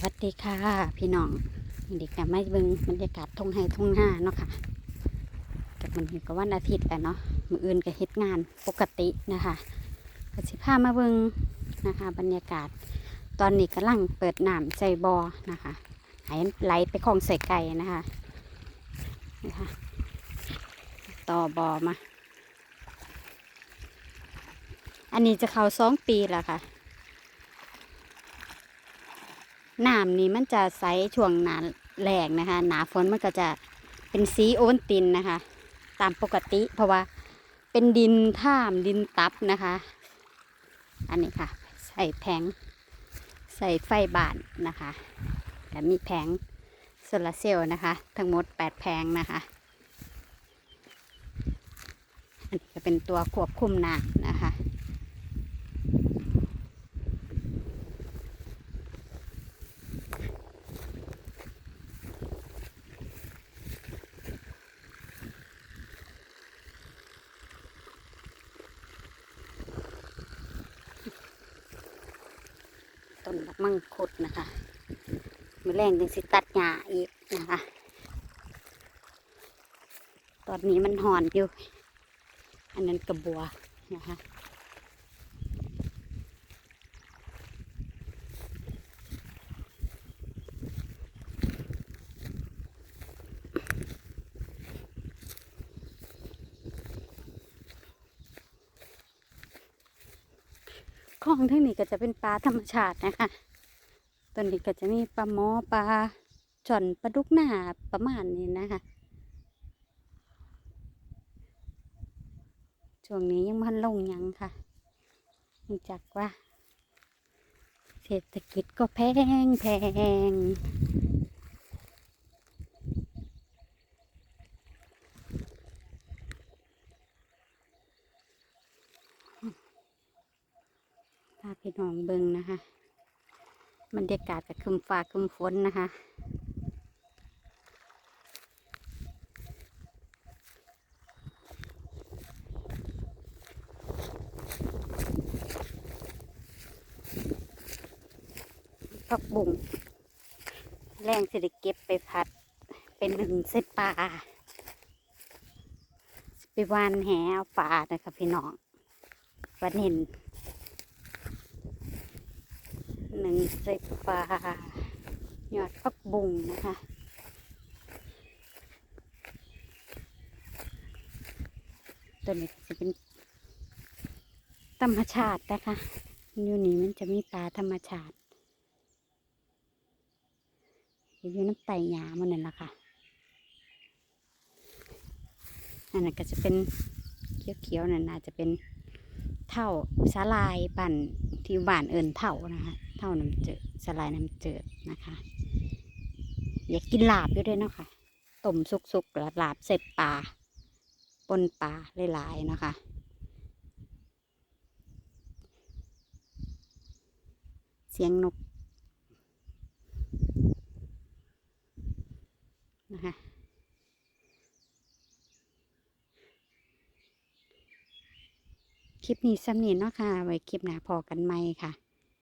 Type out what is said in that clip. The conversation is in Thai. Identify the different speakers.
Speaker 1: วัสดีค่ะ พี่น้องเด็กกับไม่เบิงบรรยากาศทุ่งไห้ทุ่งนาเนาะค่ะกับมันนี้ก็วันอาทิตย์แหละเนาะมืออื่นก็เฮ็ดงานปกตินะคะก็สิพามาเบิงนะคะ บรรยากาศ ตอนนี้กำลังเปิดน้ำใส่บอนะคะให้ไหลไปคลองใส่ไก่นะคะนะคะต่อบอมา อันนี้จะเข้าสองปีแล้วค่ะ น้ำนี่มันจะใสช่วงหนาแรงนะคะ หนาฝนมันก็จะเป็นสีโอนตินนะคะ ตามปกติ เพราะว่าเป็นดินท่ามดินตับนะคะ อันนี้ค่ะ ใส่แผงใส่ไฟบานนะคะและมีแผงโซลาร์เซลล์นะคะ ทั้งหมด 8 แผงนะคะ อันนี้ก็เป็นตัวควบคุมน้ำนะคะ ต้ นบักมังคุดนะคะมือแรงจึงสิตัดหญ้าอีกนะคะ ตอนนี้มันหอนอยู่ อันนั้นกระบัวนะคะ คลองทั้งนี้ก็จะเป็นปลาธรรมชาตินะคะตัวนี้ก็จะมีปลาหมอปลาจอนปลาดุกหน้าประมาณนี้นะคะช่วงนี้ยังมันลงยังค่ะนจากว่า เศรษฐกิจก็แพงแพง พาพี่น้องเบิงนะคะบรรยากาศกับคึมฟ้าคึมฝนนะคะผักบุ้งแรงสิได้เก็บไปผัด เป็นหนึ่งเส้นปลาไปวานแหเอาปลานะคะพี่น้องวันเห็น หนึ่งเส้นปลายอดผักบุ้งนะคะตัวนี้จะเป็นธรรมชาตินะคะอยู่นี่มันจะมีปลาธรรมชาติอยู่น้ำไตหยามันนั่นแหละค่ะอันนั้นก็จะเป็นเขียวๆนั่นน่าจะเป็นเท่าสาลายปั่นที่บ้านเอิญเท่านะคะ เท่าน้ำเจืดสลายน้ำเจืดนะคะ อยากกินลาบอยู่ด้วยเนาะค่ะต้มสุกๆแล้วลาบเสร็จปลาปนปลาหลายๆนะคะเสียงนกนะคะคลิปนี้ซ้ำนี้เนาะค่ะ ไว้คลิปหน้าพอกันไหมค่ะ